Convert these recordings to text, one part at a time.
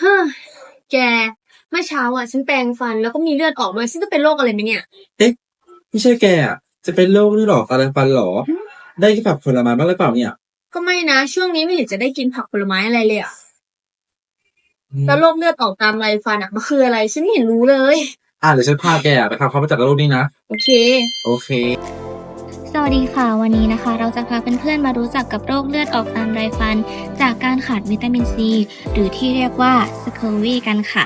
เฮ้อแกเมื่อเช้าอะ ฉันแปรงฟันแล้วก็มีเลือดออกด้วยฉันจะเป็นโรคอะไรไหมเนี่ย ไม่ใช่แกอะจะเป็นโรคนี่หรอตาแดงฟันหรอ ได้กินผักผลไม้บ้างหรือเปล่าเนี่ยก็ไม่นะ ช่วงนี้ไม่เห็นจะได้กินผักผลไม้อะไรเลยอะแล้วโรคเลือดออกตามไรฟันอะมันคืออะไร ฉันไม่เห็นรู้เลย อะเดี๋ยวฉันพาแกอะไปทำความรู้จักกับโรคนี้นะ โอเค โอเคส วัสดีค่ะ วันนี้นะคะ เราจะพาเพื่อนๆมารู้จักกับโรคเลือดออกตามไรฟัน จากการขาดวิตามินซี หรือที่เรียกว่าสเคอวีกันค่ะ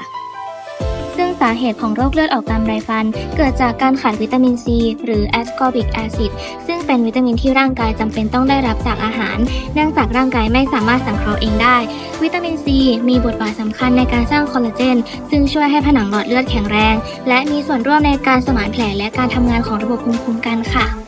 ซึ่งสาเหตุของโรคเลือดออกตามไรฟัน เกิดจากการขาดวิตามินซี หรือแอสกอบิกแอซิดซึ่งเป็นวิตามินที่ร่างกายจำเป็นต้องได้รับจากอาหาร เนื่องจากร่างกายไม่สามารถสังเคราะห์เองได้ วิตามินซีมีบทบาทสำคัญในการสร้างคอลลาเจน ซึ่งช่วยให้ผนังหลอดเลือดแข็งแรง และมีส่วนร่วมในการสมานแผลและการทำงานของระบบภูมิคุ้มกันค่ะ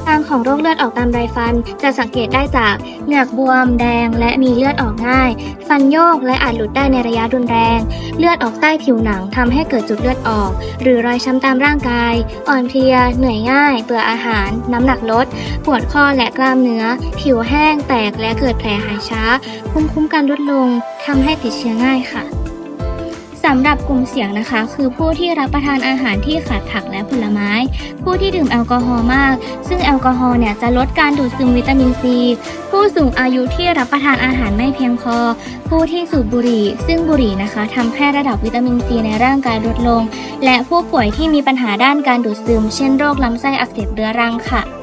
อาการของโรคเลือดออกตามไรฟัน จะสังเกตได้จากเหงือกบวมแดงและมีเลือดออกง่าย ฟันโยกและอาจหลุดได้ในระยะรุนแรง เลือดออกใต้ผิวหนังทำให้เกิดจุดเลือดออก หรือรอยช้ำตามร่างกาย อ่อนเพลีย เหนื่อยง่าย เบื่ออาหาร น้ำหนักลด ปวดข้อและกล้ามเนื้อ ผิวแห้งแตกและเกิดแผลหายช้า ภูมิคุ้มกันลดลงทำให้ติดเชื้อง่ายค่ะ สำหรับกลุ่มเสี่ยงนะคะ คือผู้ที่รับประทานอาหารที่ขาดผักและผลไม้ ผู้ที่ดื่มแอลกอฮอล์มาก ซึ่งแอลกอฮอล์เนี่ยจะลดการดูดซึมวิตามินซี ผู้สูงอายุที่รับประทานอาหารไม่เพียงพอ ผู้ที่สูบบุหรี่ ซึ่งบุหรี่นะคะทำให้ระดับวิตามินซีในร่างกายลดลง และผู้ป่วยที่มีปัญหาด้านการดูดซึม เช่นโรคลำไส้อักเสบเรื้อรังค่ะ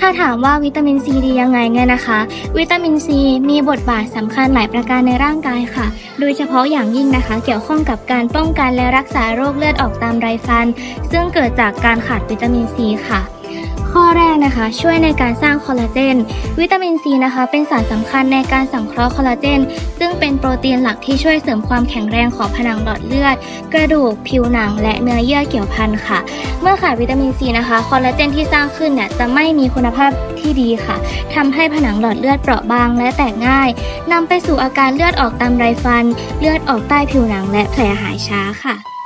ถ้าถามว่าวิตามินซีดียังไงเนี่ยนะคะ วิตามินซีมีบทบาทสำคัญหลายประการในร่างกายค่ะ โดยเฉพาะอย่างยิ่งนะคะ เกี่ยวข้องกับการป้องกันและรักษาโรคเลือดออกตามไรฟัน ซึ่งเกิดจากการขาดวิตามินซีค่ะ ข้อแรกนะคะ ช่วยในการสร้างคอลลาเจน วิตามินซีนะคะ เป็นสารสำคัญในการสังเคราะห์คอลลาเจน ซึ่งเป็นโปรตีนหลักที่ช่วยเสริมความแข็งแรงของผนังหลอดเลือด กระดูก ผิวหนัง และเนื้อเยื่อเกี่ยวพันค่ะ เมื่อขาดวิตามินซีนะคะ คอลลาเจนที่สร้างขึ้นเนี่ยจะไม่มีคุณภาพที่ดีค่ะทำให้ผนังหลอดเลือดเปราะบางและแตกง่ายนำไปสู่อาการเลือดออกตามไรฟัน เลือดออกใต้ผิวหนัง และแผลหายช้าค่ะ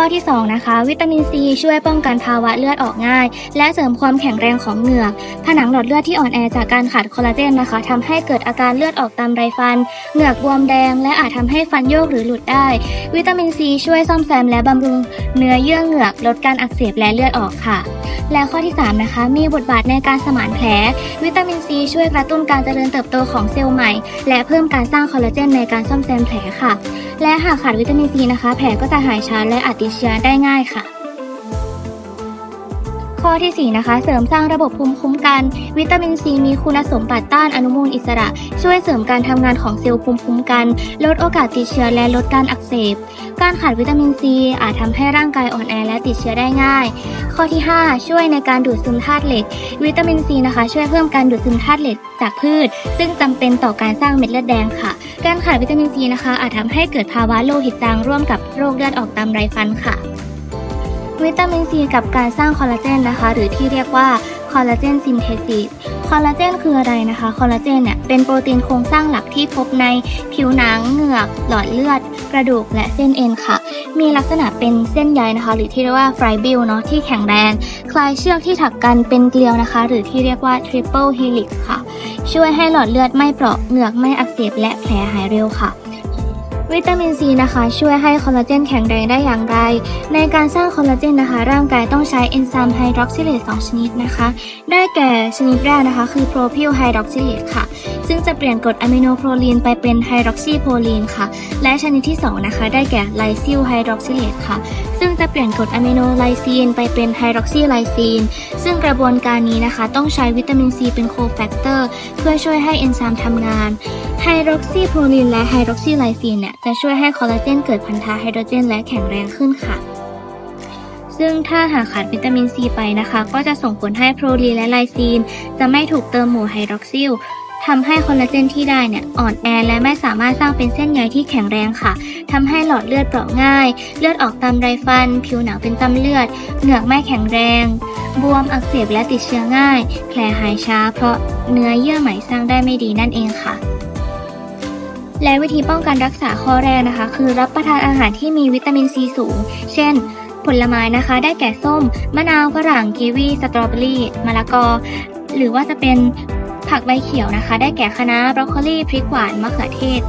ข้อที่ 2 นะคะ วิตามินซีช่วยป้องกันภาวะเลือดออกง่าย และเสริมความแข็งแรงของเหงือก ผนังหลอดเลือดที่อ่อนแอจากการขาดคอลลาเจนนะคะทำให้เกิดอาการเลือดออกตามไรฟัน เหงือกบวมแดง และอาจทำให้ฟันโยกหรือหลุดได้ วิตามินซีช่วยซ่อมแซมและบำรุง เนื้อเยื่อเหงือกลดการอักเสบและเลือดออกค่ะ และข้อที่ 3 นะคะ มีบทบาทในการสมานแผล วิตามินซีช่วยกระตุ้นการเจริญเติบโตของเซลล์ใหม่ และเพิ่มการสร้างคอลลาเจนในการซ่อมแซมแผลค่ะ และหากขาดวิตามินซีนะคะ แผลก็จะหายช้าและอาจติดเชื้อได้ง่ายค่ะ ข้อทีสี่ 4 นะคะ เสริมสร้างระบบภูมิคุ้มกัน วิตามินซีมีคุณสมบัติต้านอนุมูลอิสระ ช่วยเสริมการทำงานของเซลล์ภูมิคุ้มกัน ลดโอกาสติดเชื้อและลดการอักเสบ การขาดวิตามินซีอาจทำให้ร่างกายอ่อนแอและติดเชื้อได้ง่าย ข้อที่ 5 ช่วยในการดูดซึมธาตุเหล็ก วิตามินซีนะคะ ช่วยเพิ่มการดูดซึมธาตุเหล็กจากพืช ซึ่งจำเป็นต่อการสร้างเม็ดเลือดแดงค่ะ การขาดวิตามินซีนะคะ อาจทำให้เกิดภาวะโลหิตจางร่วมกับโรคเลือดออกตามไรฟันค่ะ วิตามินซีกับการสร้างคอลลาเจนนะคะ หรือที่เรียกว่า คอลลาเจนซินเทซิสคอลลาเจนคืออะไรนะคะ คอลลาเจนเนี่ยเป็นโปรตีนโครงสร้างหลักที่พบในผิวหนังเหงือก หลอดเลือด กระดูกและเส้นเอ็นค่ะ มีลักษณะเป็นเส้นใยนะคะ หรือที่เรียกว่าไฟบิลเนาะที่แข็งแรงคลายเชือกที่ถักกันเป็นเกลียวนะคะ หรือที่เรียกว่า triple helix ค่ะ ช่วยให้หลอดเลือดไม่เปราะเหงือกไม่อักเสบและแผลหายเร็วค่ะ วิตามินซีนะคะ ช่วยให้คอลลาเจนแข็งแรงได้อย่างไร ในการสร้างคอลลาเจนนะคะ ร่างกายต้องใช้เอนไซม์ไฮดรอกซิเลต2ชนิดนะคะ ได้แก่ชนิดแรกนะคะ คือโปรพิลไฮดรอกซิเลตค่ะ ซึ่งจะเปลี่ยนกรดอะมิโนโปรลีนไปเป็นไฮดรอกซีโพลีนค่ะ และชนิดที่ 2 นะคะ ได้แก่ไลซิลไฮดรอกซิเลตค่ะ ซึ่งจะเปลี่ยนกรดอะมิโนไลซีนไปเป็นไฮดรอกซีไลซีน ซึ่งกระบวนการนี้นะคะ ต้องใช้วิตามินซีเป็นโคแฟกเตอร์เพื่อช่วยให้เอนไซม์ทำงาน ไฮดรอกซีโพลีนและไฮดรอกซีไลซีนเนี่ยจะช่วยให้คอลลาเจนเกิดพันธะไฮโดรเจนและแข็งแรงขึ้นค่ะ ซึ่งถ้าหากขาดวิตามินซีไปนะคะ ก็จะส่งผลให้โปรลีนและไลซีน จะไม่ถูกเติมหมู่ไฮดรอกซิลทำให้คอลลาเจนที่ได้เนี่ยอ่อนแอและไม่สามารถสร้างเป็นเส้นใยที่แข็งแรงค่ะทำให้หลอดเลือดเปราะง่าย เลือดออกตามไรฟัน ผิวหนังเป็นจ้ำเลือด เหงือกไม่แข็งแรง บวมอักเสบและติดเชื้อง่าย แผลหายช้าเพราะเนื้อเยื่อใหมสร้างได้ไม่ดีนั่นเองค่ะ และวิธีป้องกันรักษาข้อแรกนะคะ คือรับประทานอาหารที่มีวิตามินซีสูง เช่น ผลไม้นะคะ ได้แก่ส้ม มะนาวฝรั่งกีวีสตรอเบอรี่มะละกอ หรือว่าจะเป็นผักใบเขียวนะคะ ได้แก่คะน้าบรอกโคลีพริกหวานมะเขือเทศ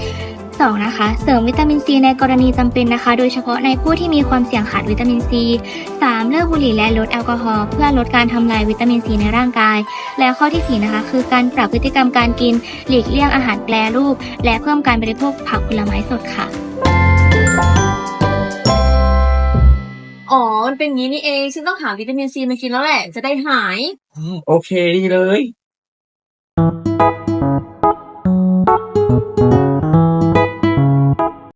2นะคะ เสริมวิตามินซีในกรณีจำเป็นนะคะ โดยเฉพาะในผู้ที่มีความเสี่ยงขาดวิตามินซี 3. เลิกบุหรี่และลดแอลกอฮอล์เพื่อลดการทำลายวิตามินซีในร่างกาย และข้อที่ 4 นะคะ คือการปรับพฤติกรรมการกิน หลีกเลี่ยงอาหารแปรรูป และเพิ่มการบริโภคผักผลไม้สดค่ะอ๋อ มันเป็นอย่างนี้นี่เอง ฉันต้องหาวิตามินซีมากินแล้วแหละ จะได้หาย โอเคดีเลย